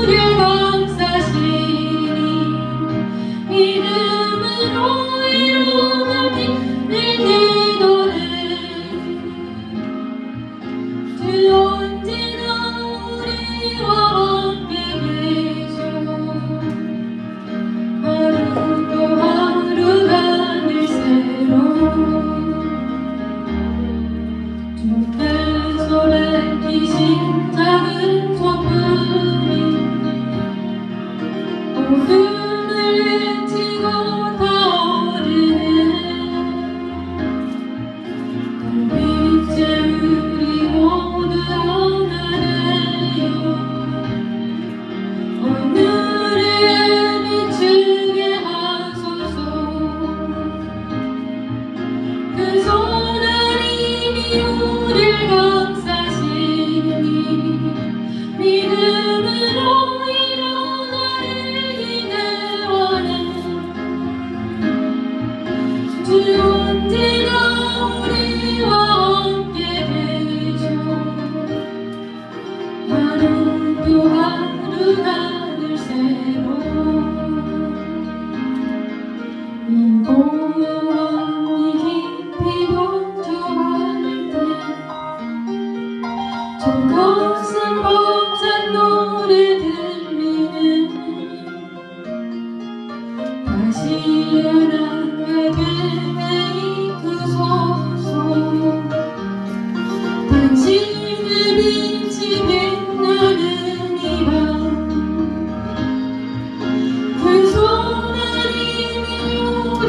Your wrongs are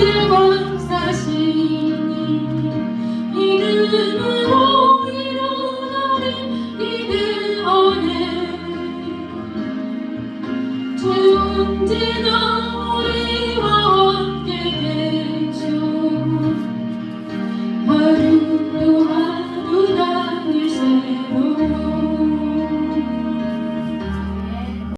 우릴 감싸시니 이름으로 일어나는 이들 우리와 함께